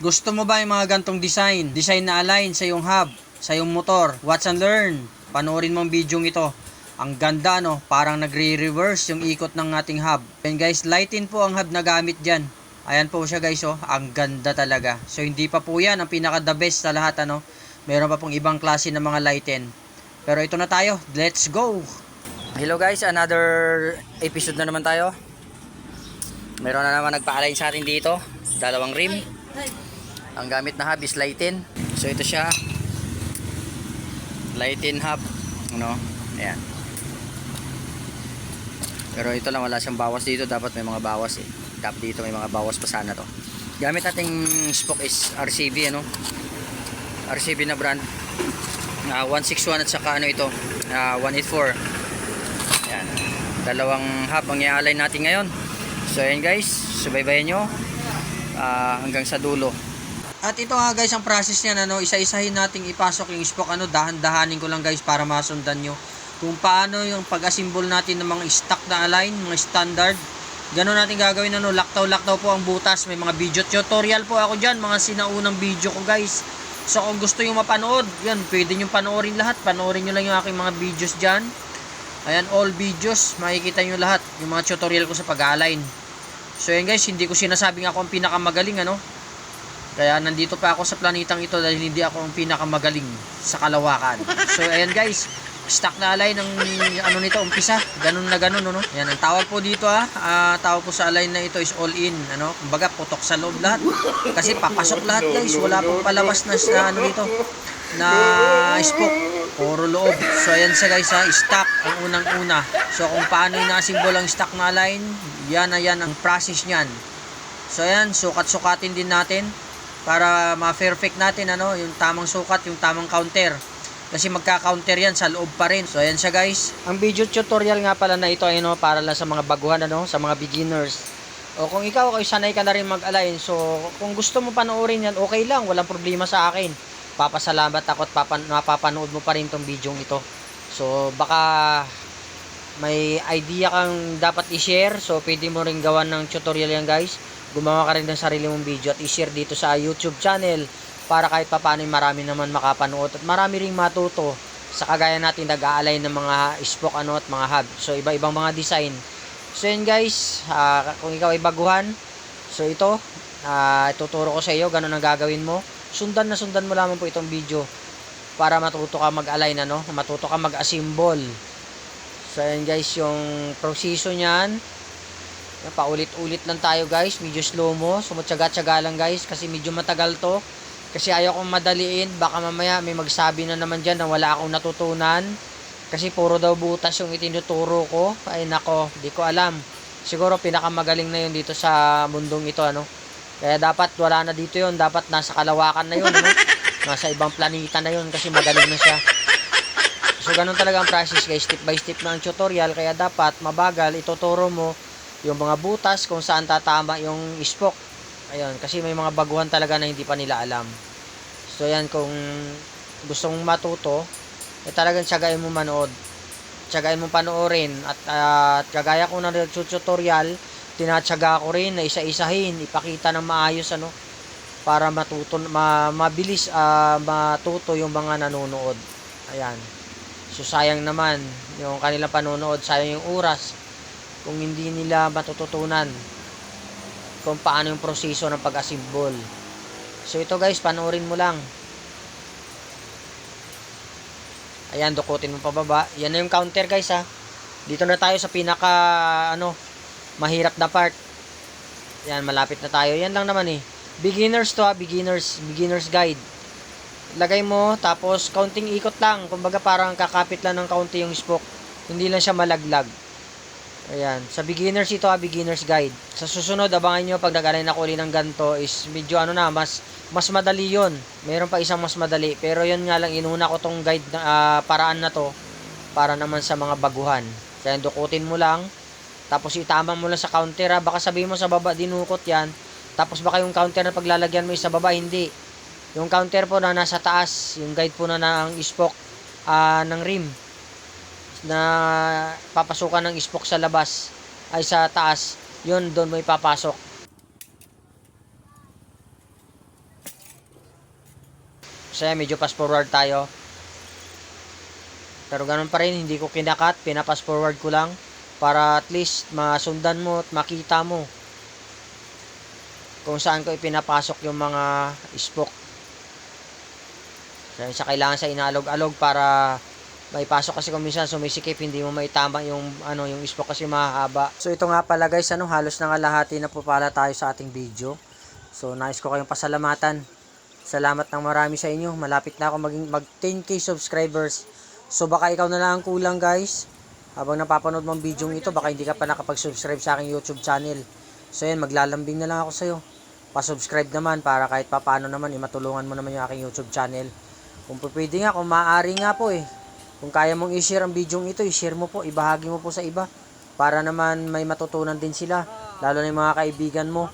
Gusto mo ba yung mga gantong design? Design na align sa iyong hub, sa iyong motor. Watch and learn. Panoorin mo ang video ito. Ang ganda no, parang nagre-reverse yung ikot ng ating hub. And guys, lightin po ang hub na gamit dyan. Ayan po siya guys oh, ang ganda talaga. So hindi pa po yan ang pinaka the best sa lahat ano. Meron pa pong ibang klase ng mga lighten. Pero ito na tayo, let's go! Hello guys, another episode na naman tayo. Meron na naman nagpa-align sa atin dito. Dalawang rim. Ang gamit na hub is lighten. So ito siya. Lighten hub. Ano? Ayan. Pero ito lang wala siyang bawas dito. Dapat may mga bawas eh. Dapat dito may mga bawas pa sana to. Gamit nating spoke is RCB ano. RCB na brand. Ah, 161 at saka ano ito. ah, 184. Ayan. Dalawang hub ang i-align natin ngayon. So ayan guys. Subaybayan nyo. ah, hanggang sa dulo. At ito nga guys ang process niyan ano, isa-isahin nating ipasok yung spoke ano, dahan-dahanin ko lang guys para masundan nyo kung paano yung pag-assemble natin ng mga stock na align, mga standard. Ganun natin gagawin ano, laktaw-laktaw po ang butas. May mga video tutorial po ako diyan, mga sinaunang video ko guys. So kung gusto yung mapanood, yan, pwede nyo panoorin lahat. Panoorin nyo lang yung aking mga videos diyan. Ayan, all videos, makikita nyo lahat. Yung mga tutorial ko sa pag-align. So yan guys, hindi ko sinasabing ako ang pinakamagaling ano. Kaya nandito pa ako sa planetang ito dahil hindi ako ang pinakamagaling sa kalawakan. So ayan guys, stock na align ng ano nito umpisa. Ganun na ganun no. Yan ang tawag po dito ah. Ah, tawag po sa align na ito is all in, ano? Kumbaga putok sa loob lahat. Kasi papasok lahat guys, wala pong palabas na sa ano dito na spoke. Puro loob. So ayan siya guys ha, stock ang unang-una. So kung paano ina-assemble ang stock na align, yan na yan ang process niyan. So ayan, sukat-sukatin din natin para ma-perfect natin ano, yung tamang sukat, yung tamang counter. Kasi magka-counter yan sa loob pa rin. So ayan siya guys. Ang video tutorial nga pala na ito ay no, para lang sa mga baguhan ano, sa mga beginners. O kung ikaw ay sanay ka na rin mag-align, so kung gusto mo panoorin yan, okay lang, walang problema sa akin. Papasalamat ako at papan mapapanood mo pa rin tong video ito. So baka may idea kang dapat i-share, so pwede mo rin gawan ng tutorial yan guys gumawa ka rin ng sarili mong video at i-share dito sa YouTube channel para kahit papaano marami naman makapanood at marami ring matuto sa kagaya natin nag-aalay ng mga spoke ano at mga hub. So iba-ibang mga design. So yun guys, ah, kung ikaw ay baguhan, so ito, ah, ituturo ko sa iyo ganun ang gagawin mo. Sundan na sundan mo lamang po itong video para matuto ka mag-align ano, matuto ka mag-assemble. So ayan guys, yung proseso niyan, yan, paulit-ulit lang tayo guys. Medyo slow mo. Sumutsaga-tsaga lang guys. Kasi medyo matagal to. Kasi ayaw kong madaliin. Baka mamaya may magsabi na naman dyan na wala akong natutunan. Kasi puro daw butas yung itinuturo ko. Ay nako, di ko alam. Siguro pinakamagaling na yun dito sa mundong ito. ano Kaya dapat wala na dito yun. Dapat nasa kalawakan na yun. Ano? Nasa ibang planeta na yun. Kasi magaling na siya. So ganun talaga ang process guys. Step by step na ang tutorial. Kaya dapat mabagal. Ituturo mo yung mga butas kung saan tatama yung spoke. Ayun, kasi may mga baguhan talaga na hindi pa nila alam. So yan kung gusto mong matuto, eh talagang tiyagain mo manood. Tiyagain mo panoorin at uh, kagaya ko ng tutorial, tinatyaga ko rin na isa-isahin, ipakita ng maayos ano para matuto ma, mabilis uh, matuto yung mga nanonood. Ayan. So sayang naman yung kanilang panonood, sayang yung oras kung hindi nila matututunan kung paano yung proseso ng pag-assemble. So ito guys, panoorin mo lang. Ayan, dukutin mo pababa. Yan na yung counter guys ha. Dito na tayo sa pinaka ano, mahirap na part. Yan, malapit na tayo. Yan lang naman eh. Beginners to ha, beginners, beginners guide. Lagay mo, tapos counting ikot lang. Kumbaga parang kakapit lang ng kaunti yung spoke. Hindi lang siya malaglag. Ayan. Sa beginners ito, ha, beginners guide. Sa susunod, abangan nyo pag nag-alay na uli ng ganto is medyo ano na, mas mas madali yon Meron pa isang mas madali. Pero yon nga lang, inuna ko tong guide na, uh, paraan na to para naman sa mga baguhan. Kaya dukutin mo lang. Tapos itama mo lang sa counter ha. Baka sabihin mo sa baba, dinukot yan. Tapos baka yung counter na paglalagyan mo sa baba, hindi. Yung counter po na nasa taas, yung guide po na ng spoke uh, ng rim na papasukan ng spoke sa labas ay sa taas yun doon mo ipapasok So yan, medyo fast forward tayo. Pero ganun pa rin, hindi ko kinakat, pinapas forward ko lang para at least masundan mo at makita mo kung saan ko ipinapasok yung mga spoke. So, sa kailangan sa inalog-alog para maipasok kasi kung minsan sumisikip hindi mo maitama yung ano yung spoke kasi mahaba. So ito nga pala guys, ano halos nangalahati na po pala tayo sa ating video. So nais ko kayong pasalamatan. Salamat ng marami sa inyo. Malapit na ako maging mag 10k subscribers. So baka ikaw na lang ang kulang guys. Habang napapanood mo ang video ito, baka hindi ka pa nakapag-subscribe sa aking YouTube channel. So yan, maglalambing na lang ako sa'yo. Pa-subscribe naman para kahit papaano naman, imatulungan mo naman yung aking YouTube channel. Kung pwede nga, kung maaari nga po eh. Kung kaya mong i-share ang video ito, i-share mo po, ibahagi mo po sa iba. Para naman may matutunan din sila. Lalo na yung mga kaibigan mo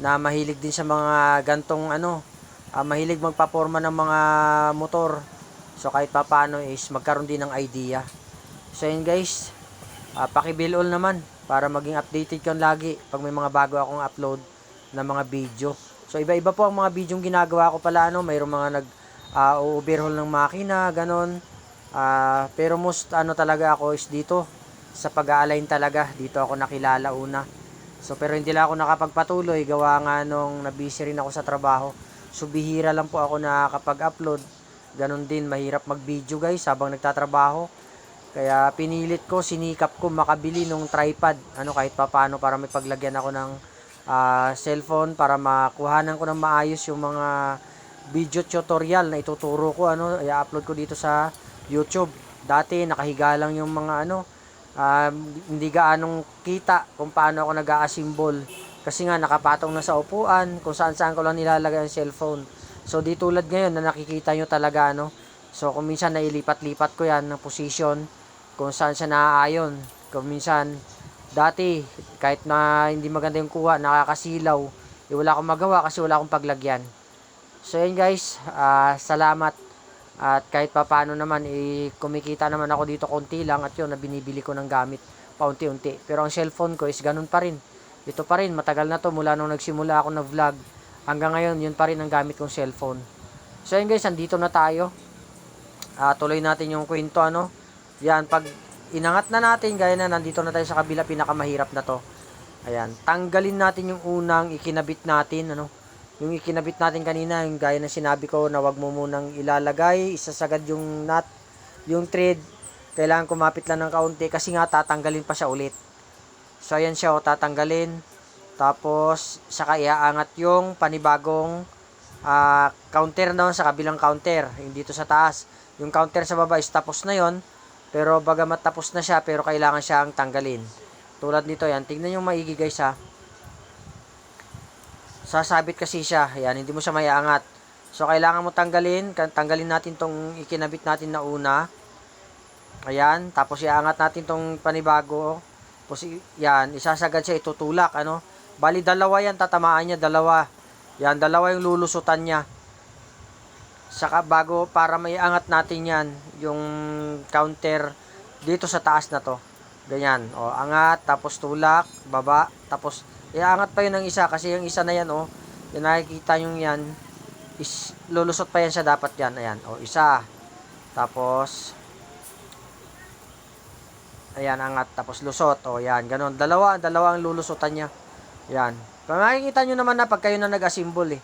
na mahilig din sa mga gantong ano, ah, mahilig magpaporma ng mga motor. So kahit papaano is magkaroon din ng idea. So yun guys, uh, pakibill all naman para maging updated ka lagi pag may mga bago akong upload na mga video. So iba-iba po ang mga video ginagawa ko pala ano, mayroong mga nag uh, overhaul ng makina, ganon. Ah, pero most ano talaga ako is dito sa pag-align talaga. Dito ako nakilala una. So pero hindi lang ako nakapagpatuloy gawa nga nung nabisi rin ako sa trabaho. So bihira lang po ako nakakapag-upload. Ganon din, mahirap mag-video guys habang nagtatrabaho. Kaya pinilit ko, sinikap ko makabili nung tripod. Ano kahit papaano para may paglagyan ako ng ah, cellphone para makuhanan ko ng maayos yung mga video tutorial na ituturo ko ano, i-upload ko dito sa YouTube. Dati nakahiga lang yung mga ano, um, hindi gaanong kita kung paano ako nag-a-assemble. Kasi nga nakapatong na sa upuan, kung saan saan ko lang nilalagay ang cellphone. So di tulad ngayon na nakikita nyo talaga ano. So kung minsan nailipat-lipat ko yan ng position kung saan siya naaayon. Kung minsan dati kahit na hindi maganda yung kuha, nakakasilaw, eh, wala akong magawa kasi wala akong paglagyan. So yun guys, ah, salamat. At kahit papano naman, eh, kumikita naman ako dito konti lang at yun, na binibili ko ng gamit paunti-unti. Pero ang cellphone ko is ganun pa rin. Ito pa rin, matagal na to mula nung nagsimula ako na vlog. Hanggang ngayon, yun pa rin ang gamit kong cellphone. So yun guys, andito na tayo. Ah, tuloy natin yung kwento ano. Yan, pag inangat na natin, gaya na nandito na tayo sa kabila, pinakamahirap na to. Ayan, tanggalin natin yung unang ikinabit natin, ano. Yung ikinabit natin kanina, yung gaya na sinabi ko na wag mo munang ilalagay, isasagad yung nut, yung thread, kailangan kumapit lang ng kaunti kasi nga tatanggalin pa siya ulit. So ayan siya, o, tatanggalin. Tapos, saka iaangat yung panibagong ah, counter doon sa kabilang counter, yung dito sa taas. Yung counter sa baba is tapos na yon pero bagamat tapos na siya, pero kailangan siyang tanggalin. Tulad nito yan, tignan yung maigi guys ha. Sasabit kasi siya, yan, hindi mo siya maiangat. So, kailangan mo tanggalin, tanggalin natin tong ikinabit natin na una. Ayan, tapos iangat natin tong panibago. Tapos, yan, isasagad siya, itutulak, ano. Bali, dalawa yan, tatamaan niya, dalawa. Yan, dalawa yung lulusutan niya. Saka bago, para may angat natin yan, yung counter dito sa taas na to. Ganyan, o, angat, tapos tulak, baba, tapos, iangat pa yun ng isa, kasi yung isa na yan, o, yung nakikita yung yan, is, lulusot pa yan siya dapat yan, ayan, o, isa, tapos, ayan, angat, tapos lusot, o, yan, ganun, dalawa, dalawa ang lulusotan niya, yan, kung makikita nyo naman na pag kayo na nag-assemble, eh,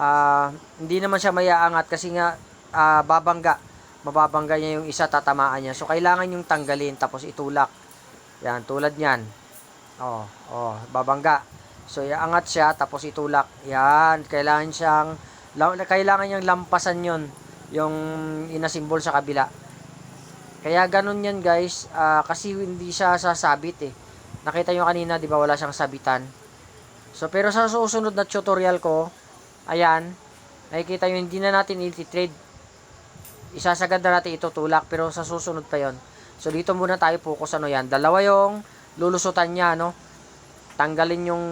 ah, hindi naman siya maiaangat, kasi nga, ah, babangga, mababangga niya yung isa, tatamaan niya, so, kailangan yung tanggalin, tapos itulak, yan, tulad niyan, oh, oh, babangga, so, iangat siya, tapos itulak, yan, kailangan siyang, la- kailangan niyang lampasan yon yung inasimbol sa kabila. Kaya ganun yan guys, ah, kasi hindi siya sasabit eh. Nakita nyo kanina, di ba wala siyang sabitan. So, pero sa susunod na tutorial ko, ayan, nakikita nyo, hindi na natin i-trade. Isasagad na natin itutulak, pero sa susunod pa yon So, dito muna tayo focus, ano yan, dalawa yung lulusutan niya, no? Tanggalin yung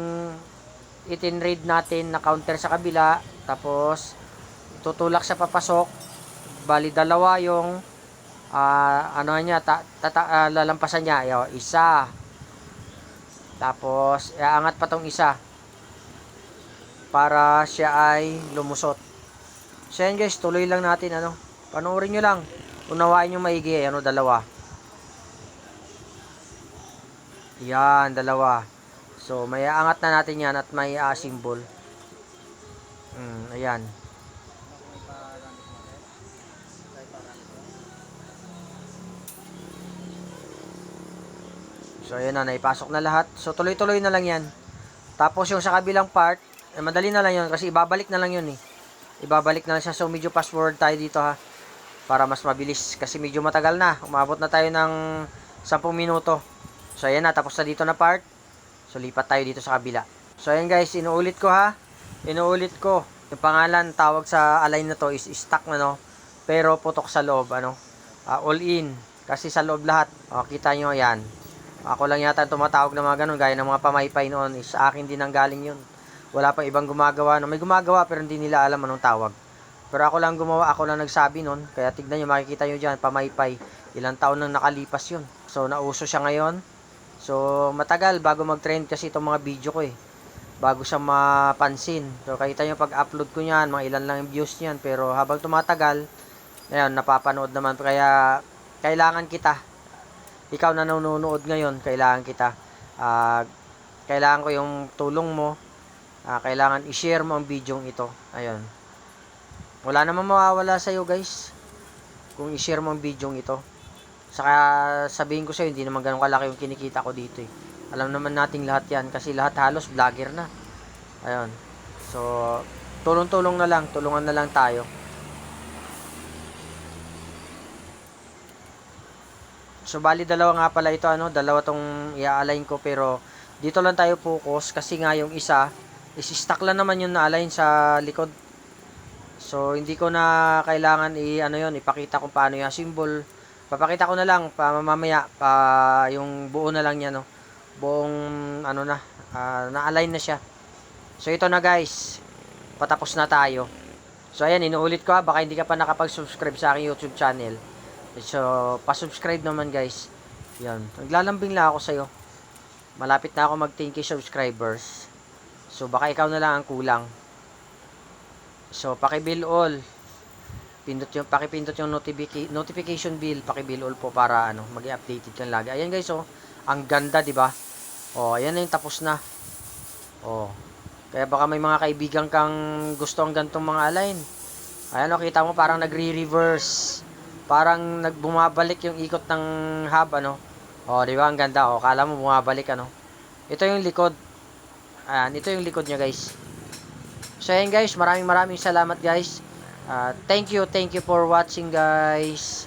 itin-raid natin na counter sa kabila, tapos, tutulak siya papasok, bali dalawa yung ah ano niya ta, tata, ah, lalampasan niya yo isa tapos iaangat pa tong isa para siya ay lumusot So yan guys, tuloy lang natin ano. Panoorin nyo lang. Unawain nyo maigi ano, dalawa. Yan, dalawa. So, may aangat na natin yan at may uh, symbol. Mm, ayan. So, ayan na, naipasok na lahat. So, tuloy-tuloy na lang yan. Tapos, yung sa kabilang part, eh, madali na lang yun kasi ibabalik na lang yun eh. Ibabalik na lang siya. So, medyo forward tayo dito ha. Para mas mabilis. Kasi medyo matagal na. Umabot na tayo ng 10 minuto. So, ayan na. Tapos na dito na part. So, lipat tayo dito sa kabila. So, ayan guys. Inuulit ko ha. Inuulit ko. Yung pangalan, tawag sa align na to is stuck na no. Pero putok sa loob. Ano? Ah, all in. Kasi sa loob lahat. O, kita nyo yan. Ako lang yata tumatawag ng mga ganun. Gaya ng mga pamaypay noon. Is sa akin din ang galing yun. Wala pang ibang gumagawa. No? May gumagawa pero hindi nila alam anong tawag. Pero ako lang gumawa. Ako lang nagsabi nun. Kaya tignan nyo. Makikita nyo dyan. Pamaypay. Ilang taon nang nakalipas yun. So, nauso siya ngayon. So, matagal bago mag-trend kasi itong mga video ko eh. Bago siya mapansin. So, kita nyo pag-upload ko niyan, mga ilan lang yung views niyan. Pero habang tumatagal, ngayon, napapanood naman. Kaya, kailangan kita. Ikaw na nanonood ngayon, kailangan kita. Ah, kailangan ko yung tulong mo. Ah, kailangan i-share mo ang video ito. Ayun. Wala namang mawawala sa'yo guys. Kung i-share mo ang video ito. Saka sabihin ko sa'yo, hindi naman ganun kalaki yung kinikita ko dito eh. Alam naman nating lahat yan kasi lahat halos vlogger na. Ayun. So, tulong-tulong na lang, tulungan na lang tayo. So, bali dalawa nga pala ito, ano, dalawa tong i-align ko pero dito lang tayo focus kasi nga yung isa is stuck lang naman yung na-align sa likod. So, hindi ko na kailangan i ano yon, ipakita kung paano yung symbol. Papakita ko na lang pa mamaya pa yung buo na lang niya no. Buong ano na, ah, na-align na siya. So, ito na guys. Patapos na tayo. So, ayan, inuulit ko ha, baka hindi ka pa nakapag-subscribe sa aking YouTube channel. So, pa-subscribe naman guys. Yan. Naglalambing lang ako sa'yo. Malapit na ako mag 10k subscribers. So, baka ikaw na lang ang kulang. So, paki-bill all. Pindot yung, paki-pindot yung notifica- notification bill. Paki-bill all po para ano, mag-updated kan lagi. Ayan guys, oh. Ang ganda, di ba? Oh, ayan na yung tapos na. Oh. Kaya baka may mga kaibigan kang gusto ang gantong mga align. Ayan, oh, kita mo parang nagre-reverse parang nagbumabalik yung ikot ng hub ano. Oh, di ba? Ang ganda oh. Kala mo bumabalik ano. Ito yung likod. Ayan, ito yung likod niya, guys. So, ayan guys, maraming maraming salamat guys. Uh, thank you, thank you for watching guys.